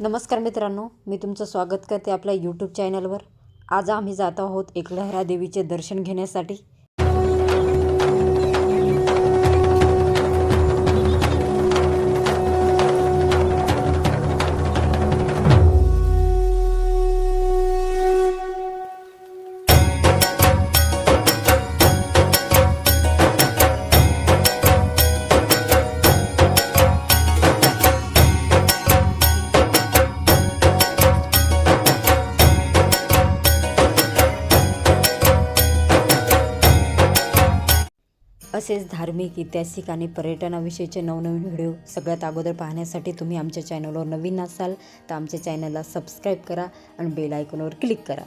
नमस्कार मित्रांनो मी तुमचं स्वागत करते आपल्या यूट्यूब चॅनलवर आज आम्ही जात आहोत एकलहरा देवीचे दर्शन घेण्यासाठी. असेच धार्मिक ऐतिहासिक आणि पर्यटनाविषयीचे नवनवीन व्हिडिओ सगळ्यात अगोदर पाहण्यासाठी तुम्ही आमच्या चॅनलवर नवीन असाल तर आमच्या चॅनलला सबस्क्राईब करा आणि बेल आयकॉनवर क्लिक करा.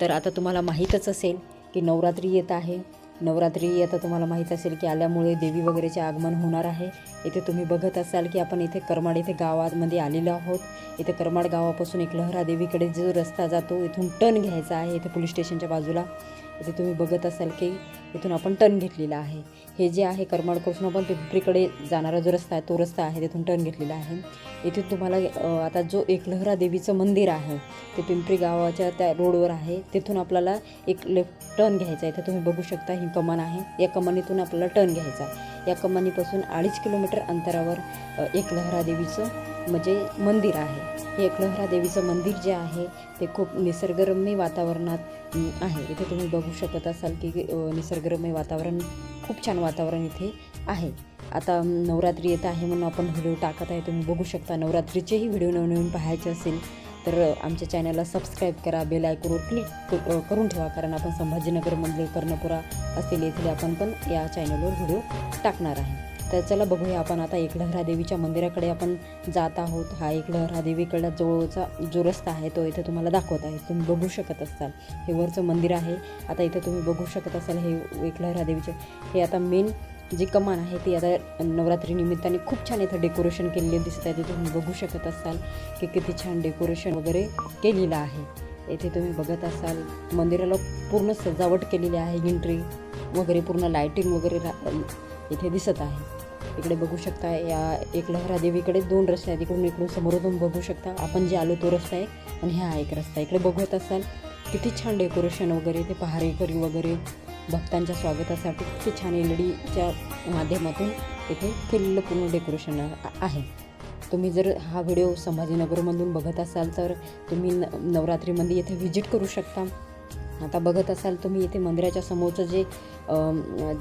तर आता तुम्हाला माहीतच असेल की नवरात्री येत आहे. नवरात्री आता तुम्हाला माहीत असेल की आल्यामुळे देवी वगैरेचे आगमन होणार आहे. इथे तुम्ही बघत असाल की आपण इथे करमाड इथे गावामध्ये आलेलो आहोत. इथे करमाड गावापासून एक लहरा देवीकडे जो रस्ता जातो इथून टर्न घ्यायचा आहे इथे पोलीस स्टेशनच्या बाजूला. इथे तुम्ही बघत असाल की इथून आपण टर्न घेतलेला आहे. हे जे आहे करमाडपासून आपण पिंपरीकडे जाणारा जो रस्ता आहे तो रस्ता आहे तिथून टर्न घेतलेला आहे. इथून तुम्हाला आता जो एकलहरा देवीचं मंदिर आहे ते पिंपरी गावाच्या त्या रोडवर आहे. तिथून आपल्याला एक लेफ्ट टर्न घ्यायचा आहे. इथे तुम्ही बघू शकता ही कमान आहे. या कमानीतून आपल्याला टर्न घ्यायचा आहे. या कमानीपासून अडीच किलोमीटर अंतरावर एकलहरा देवीचं म्हणजे मंदिर आहे. हे एकलहरा देवीचं मंदिर जे आहे ते खूप निसर्गरम्य वातावरणात आहे. इथे तुम्ही बघू शकत असाल की निसर्गरम्य वातावरण खूप छान वातावरण इथे आहे. आता नवरात्री येत आहे म्हणून आपण व्हिडिओ टाकत आहे तुम्ही बघू शकता. नवरात्रीचेही व्हिडिओ नवनवीन पाहायचे असेल तर आमच्या चॅनलला सबस्क्राईब करा बेल आयकॉनवर क्लिक करून ठेवा कारण आपण संभाजीनगरमधले कर्णपुरा असतील येथील आपण पण या चॅनलवर व्हिडिओ टाकणार आहे. तर चला बघूया आपण आता एकलहरा देवीच्या मंदिराकडे आपण जात आहोत. हा एकलहरा देवीकडला जवळचा जो रस्ता आहे तो इथे तुम्हाला दाखवत आहे. तुम्ही बघू शकत असाल. हे वरचं मंदिर आहे. आता इथे तुम्ही बघू शकत असाल हे एकलहरा देवीचे हे आता मेन जी कमान आहे ती आता नवरात्री निमित्ताने खूप छान इथं डेकोरेशन केलेले दिसत आहे. ते तुम्ही बघू शकत असाल की किती छान डेकोरेशन वगैरे केलेलं आहे. येथे तुम्ही बघत असाल मंदिराला पूर्ण सजावट केलेली आहे. एंट्री वगैरे पूर्ण लायटिंग वगैरे इथे दिसत आहे. इकडे बघू शकता या एकलहरा देवीकडे दोन रस्ते आहेत. इकडून इकडून समोरून बघू शकता. आपण जे आलो तो रस्ता आहे आणि हा एक रस्ता इकडे बघत असाल किती छान डेकोरेशन वगैरे ते पहारेकरी वगैरे भक्तांच्या स्वागतासाठी किती छान एल डीच्या माध्यमातून इथे केलेलं पूर्ण डेकोरेशन आहे. तुम्ही जर हा व्हिडिओ संभाजीनगरमधून बघत असाल तर तुम्ही न नवरात्रीमध्ये येथे व्हिजिट करू शकता. आता बघत असाल तुम्ही इथे मंदिराच्या समोरचं जे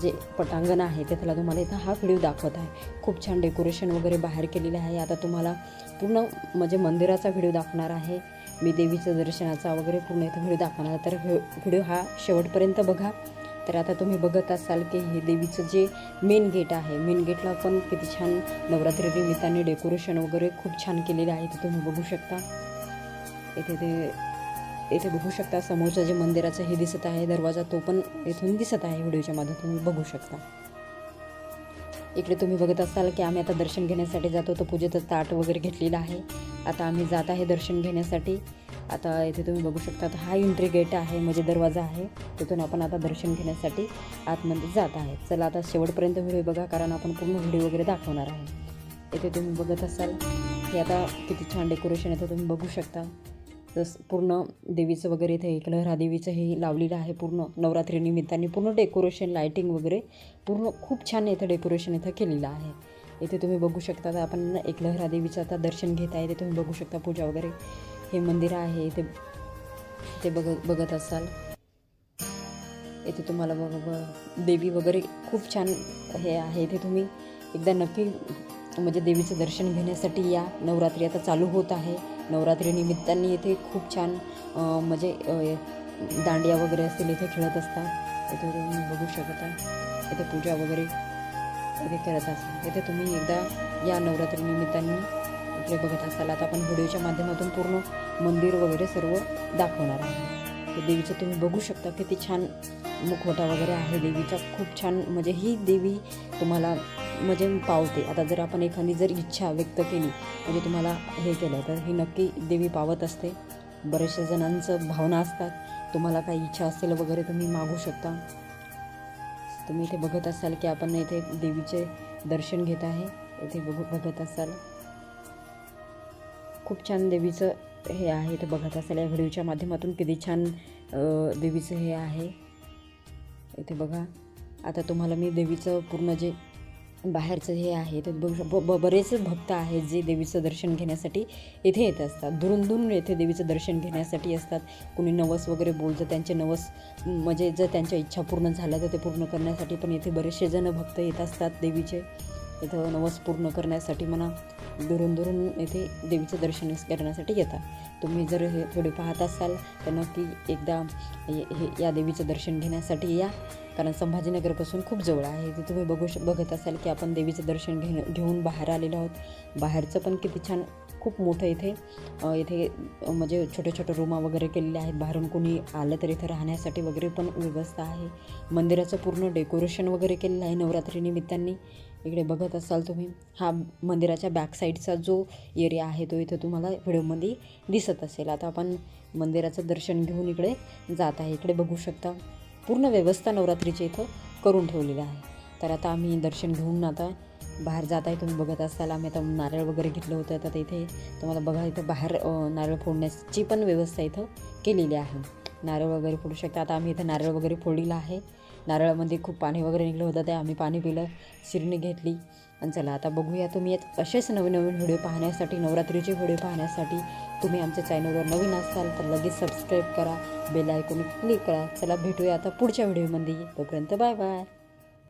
जे पटांगण आहे त्याला तुम्हाला इथं हा व्हिडिओ दाखवत आहे. खूप छान डेकोरेशन वगैरे बाहेर केलेलं आहे. आता तुम्हाला पूर्ण म्हणजे मंदिराचा व्हिडिओ दाखवणार आहे. मी देवीचं दर्शनाचा वगैरे पूर्ण इथं व्हिडिओ दाखवणार आहे. तर व्हिडिओ हा शेवटपर्यंत बघा. तर आता तुम्ही बघत असाल की हे देवीचं जे मेन गेट आहे मेन गेटला पण किती छान नवरात्री निमित्ताने डेकोरेशन वगैरे खूप छान केलेलं आहे ते तुम्ही बघू शकता. इथे ते इथे बघू शकता समोरचं जे मंदिराचं हे दिसत आहे दरवाजा तो पण इथून दिसत आहे व्हिडिओच्या माध्यमातून तुम्ही बघू शकता. इकडे तुम्ही बघत असाल की आम्ही आता दर्शन घेण्यासाठी जातो. तर पूजेचं ताट वगैरे घेतलेलं आहे. आता आम्ही जात आहे दर्शन घेण्यासाठी. आता इथे तुम्ही बघू शकता हा एंट्री गेट आहे म्हणजे दरवाजा आहे. तिथून आपण आता दर्शन घेण्यासाठी आतमध्ये जात आहे. चला आता शेवटपर्यंत व्हिडिओ बघा कारण आपण पूर्ण व्हिडिओ वगैरे दाखवणार आहे इथे तुम्ही बघत असाल की आता किती छान डेकोरेशन आहे तुम्ही बघू शकता. जस पूर्ण देवीचं वगैरे इथे एक देवीचं हे लावलेलं आहे पूर्ण नवरात्रीनिमित्ताने पूर्ण डेकोरेशन लायटिंग वगैरे पूर्ण खूप छान इथं डेकोरेशन इथं केलेलं आहे. इथे तुम्ही बघू शकता आपण एक देवीचं आता दर्शन घेत आहे. ते तुम्ही बघू शकता पूजा वगैरे. हे मंदिर आहे इथे. ते बघ बघत असाल. इथे तुम्हाला बघ- देवी वगैरे खूप छान हे आहे. इथे तुम्ही एकदा नक्की म्हणजे देवीचं दर्शन घेण्यासाठी या. नवरात्री आता चालू होत आहे. नवरात्री निमित्ताने इथे खूप छान म्हणजे दांडिया वगैरे असतील इथे खेळत असतात. इथे तुम्ही बघू शकता. इथे पूजा वगैरे इथे करत असतात. इथे तुम्ही एकदा या नवरात्री निमित्ताने इकडे बघत असाल. आता आपण व्हिडिओच्या माध्यमातून पूर्ण मंदिर वगैरे सर्व दाखवणार आहे ते देवीचं तुम्ही बघू शकता किती छान मुखवटा वगैरे आहे. देवीचा खूप छान म्हणजे ही देवी तुम्हाला म्हणजे पावते. आता जर आपण एखादी जर इच्छा व्यक्त केली म्हणजे तुम्हाला हे केलं तर ही नक्की देवी पावत असते. बऱ्याचशा जणांचं भावना असतात. तुम्हाला काही इच्छा असेल वगैरे तुम्ही मागू शकता. तुम्ही इथे बघत असाल की आपण इथे देवीचे दर्शन घेत आहे. इथे बघू बघत असाल. खूप छान देवीचं हे आहे. इथे बघत असाल या व्हिडिओच्या माध्यमातून किती छान देवीचं हे आहे. इथे बघा. आता तुम्हाला मी देवीचं पूर्ण जे बाहेरचं हे आहे ते ब ब- बरेच भक्त आहेत जे देवीचं दर्शन घेण्यासाठी इथे येत असतात. दुरून दुरून येथे देवीचं दर्शन घेण्यासाठी असतात. कुणी नवस वगैरे बोलतं त्यांचे नवस म्हणजे जर त्यांच्या इच्छा पूर्ण झाल्या तर ते पूर्ण करण्यासाठी पण इथे बरेचसे जण भक्त येत असतात देवीचे. इथं नवस पूर्ण करण्यासाठी म्हणा दुरून दुरून येथे देवीचं दर्शन करण्यासाठी येतात. तुम्ही जर हे थोडे पाहत असाल तर नक्की एकदा हे हे- या देवीचं दर्शन घेण्यासाठी या. कारण संभाजीनगरपासून खूप जवळ आहे. ते तुम्ही बघू श बघत असाल की आपण देवीचं दर्शन घेऊन घेऊन बाहेर आलेलो आहोत. बाहेरचं पण किती छान खूप मोठं इथे इथे म्हणजे छोटे छोटे रूमा वगैरे केलेले आहेत. बाहेरून कोणी आलं तर इथं राहण्यासाठी वगैरे पण व्यवस्था आहे. मंदिराचं पूर्ण डेकोरेशन वगैरे केलेलं आहे नवरात्री निमित्ताने. इकडे बघत असाल तुम्ही हा मंदिराच्या बॅक साईडचा जो एरिया आहे तो इथं तुम्हाला व्हिडिओमध्ये दिसत असेल. आता आपण मंदिराचं दर्शन घेऊन इकडे जात आहे. इकडे बघू शकता पूर्ण व्यवस्था नवरात्रीची इथं करून ठेवलेली आहे. तर आता आम्ही दर्शन घेऊन आता बाहेर जात आहे. तुम्ही बघत असाल आम्ही आता नारळ वगैरे घेतलं होतं. आता इथे तुम्हाला बघा इथं बाहेर नारळ फोडण्याची पण व्यवस्था इथं केलेली आहे. नारळ वगैरे फोडू शकता. आता आम्ही इथं नारळ वगैरे फोडलेलं आहे. नारळामध्ये खूप पाणी वगैरे निघलं होतं. ते आम्ही पाणी पिलं शिरणी घेतली. आणि चला आता बघूया तुम्ही यात असेच नवनवीन व्हिडिओ पाहण्यासाठी नवरात्रीचे व्हिडिओ पाहण्यासाठी तुम्ही आमच्या चॅनलवर नवीन असाल तर लगेच सबस्क्राईब करा बेल आयकॉन क्लिक करा. चला भेटूया आता पुढच्या व्हिडिओमध्ये. तोपर्यंत बाय बाय